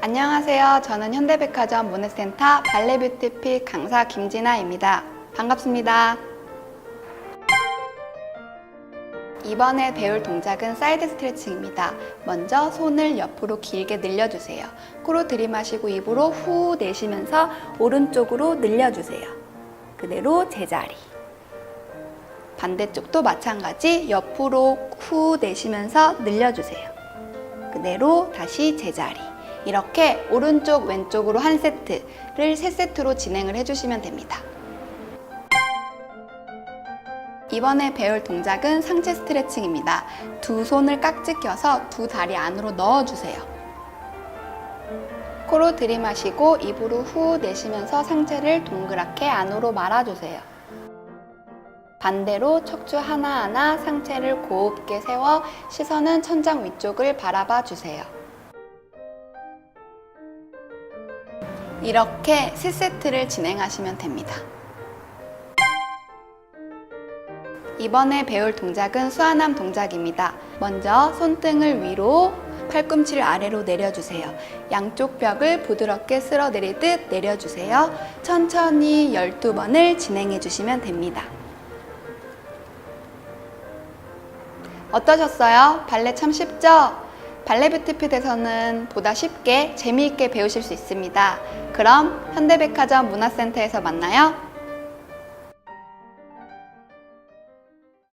안녕하세요. 저는 현대백화점 문해센터 발레뷰티핏 강사 김진아입니다. 반갑습니다. 이번에 배울 동작은 사이드 스트레칭입니다. 먼저 손을 옆으로 길게 늘려주세요. 코로 들이마시고 입으로 후 내쉬면서 오른쪽으로 늘려주세요. 그대로 제자리. 반대쪽도 마찬가지 옆으로 후 내쉬면서 늘려주세요. 그대로 다시 제자리. 이렇게 오른쪽 왼쪽으로 한 세트를 세 세트로 진행을 해주시면 됩니다. 이번에 배울 동작은 상체 스트레칭입니다. 두 손을 깍지 껴서 두 다리 안으로 넣어주세요. 코로 들이마시고 입으로 후 내쉬면서 상체를 동그랗게 안으로 말아주세요. 반대로 척추 하나하나 상체를 곱게 세워 시선은 천장 위쪽을 바라봐 주세요. 이렇게 세 세트를 진행하시면 됩니다. 이번에 배울 동작은 수완함 동작입니다. 먼저 손등을 위로, 팔꿈치를 아래로 내려주세요. 양쪽 벽을 부드럽게 쓸어 내리듯 내려주세요. 천천히 12번을 진행해 주시면 됩니다. 어떠셨어요? 발레 참 쉽죠? 발레 뷰티핏에서는 보다 쉽게 재미있게 배우실 수 있습니다. 그럼 현대백화점 문화센터에서 만나요.